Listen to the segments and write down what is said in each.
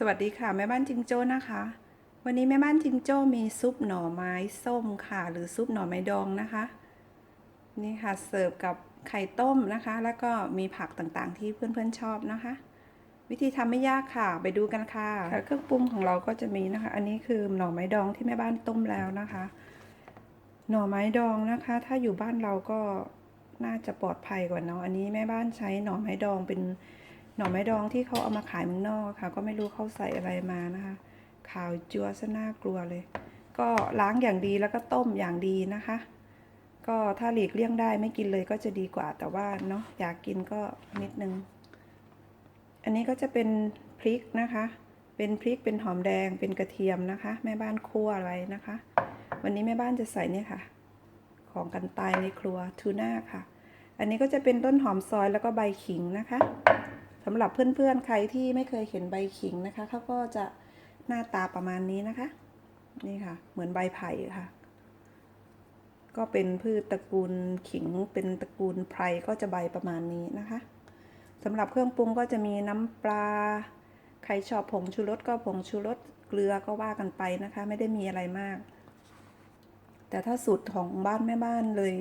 สวัสดีค่ะแม่บ้านจิงโจ้นะคะ วันนี้แม่บ้านจิงโจ้มีซุปหน่อไม้ส้มค่ะ หรือซุปหน่อไม้ดองนะคะ นี่ค่ะเสิร์ฟกับไข่ต้มนะคะ แล้วก็มีผักต่างๆ ที่เพื่อนๆชอบนะคะ วิธีทำไม่ยากค่ะไปดูกันค่ะค่ะเครื่องปรุงของเราก็จะมีนะคะ อันนี้คือหน่อไม้ดองที่แม่บ้านต้มแล้วนะคะ หน่อไม้ดองนะคะ ถ้าอยู่บ้านเราก็น่าจะปลอดภัยกว่าเนาะอันนี้แม่บ้านใช้หน่อไม้ดองเป็น หน่อไม้ดองที่เขาเอามาขายเมืองนอกค่ะ ก็ไม่รู้เขาใส่อะไรมานะคะขาวจัวซะน่ากลัวเลย ก็ล้างอย่างดีแล้วก็ต้มอย่างดีนะคะ ก็ถ้าหลีกเลี่ยงได้ไม่กินเลยก็จะดีกว่า แต่ว่าเนาะอยากกินก็นิดนึง อันนี้ก็จะเป็นพริกนะคะ เป็นพริกเป็นหอมแดงเป็นกระเทียมนะคะ แม่บ้านคั่วอะไรนะคะ วันนี้แม่บ้านจะใส่เนี่ยค่ะ ของกันตายในครัวทูน่าค่ะ อันนี้ก็จะเป็นต้นหอมซอยแล้วก็ใบขิงนะคะ สำหรับเพื่อนๆ ใครที่ไม่เคยเห็นใบขิงนะคะเขาก็จะหน้าตาประมาณนี้นะคะ นี่ค่ะ เหมือนใบไผ่ค่ะ ก็เป็นพืชตระกูลขิง เป็นตระกูลไพรก็จะใบประมาณนี้นะคะสำหรับเครื่องปรุงก็จะมีน้ำปลา ใครชอบผงชูรสก็ผงชูรส เกลือก็ว่ากันไปนะคะ ไม่ได้มีอะไรมาก แต่ถ้าสูตรของบ้านแม่บ้านเลย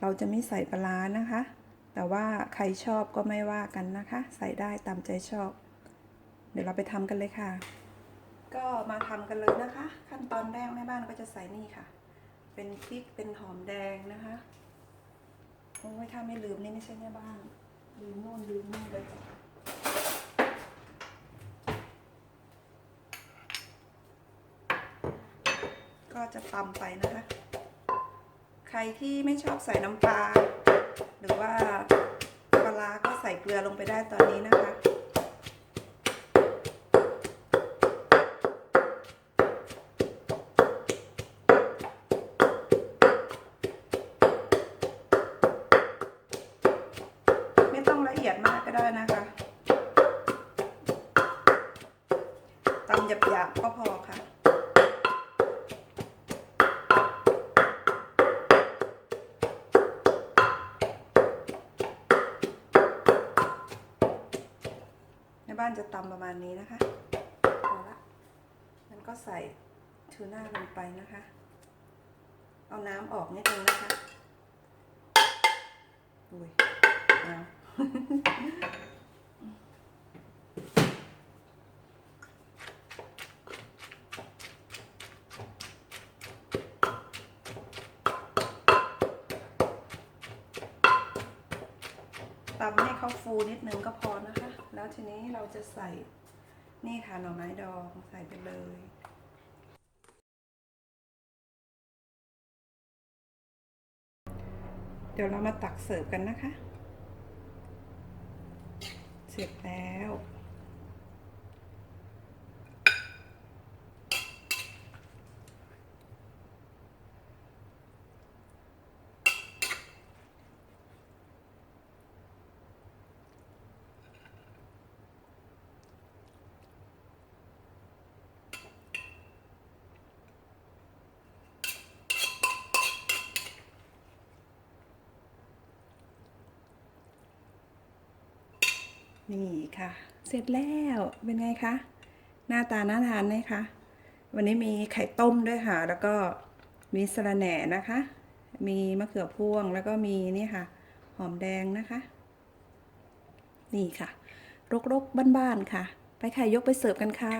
เราจะไม่ใส่ปลาร้านะคะ แต่ว่าใครชอบก็ไม่ว่ากันนะคะ ใส่ได้ตามใจชอบ เดี๋ยวเราไปทำกันเลยค่ะ ก็มาทำกันเลยนะคะ ขั้นตอนแรกแม่บ้านก็จะใส่นี่ค่ะ เป็นพริกเป็นหอมแดงนะคะโอ้ยถ้าไม่ลืมนี่ไม่ใช่แม่บ้านลืมโน่นลืมนี่เลยก็จะตำไปนะคะ ใครที่ไม่ชอบใส่น้ำปลา หรือว่าปลาร้าก็ใส่เกลือลงไปได้ตอนนี้นะคะ ไม่ต้องละเอียดมากก็ได้นะคะตำหยาบๆก็พอค่ะ บ้านจะตำประมาณนี้นะคะพอละมันก็ใส่ทูน่าลงไปนะคะ เอาน้ำออกนิดนึงนะคะอุ้ยเอาตำให้เขาฟูนิดนึงก็พอนะคะ แล้วทีนี้เราจะใส่นี่ค่ะหน่อไม้ดองใส่ไปเลยเดี๋ยวเรามาตักเสิร์ฟกันนะคะ เสร็จแล้ว นี่ค่ะ เสร็จแล้วเป็นไงคะ หน้าตาน่าทานไหมคะ วันนี้มีไข่ต้มด้วยค่ะ แล้วก็มีสะระแหน่นะคะ มีมะเขือพวงแล้วก็มีนี่ค่ะ หอมแดงนะคะ นี่ค่ะ รกๆบ้านๆค่ะ ไปค่ะยกไปเสิร์ฟกันค่ะ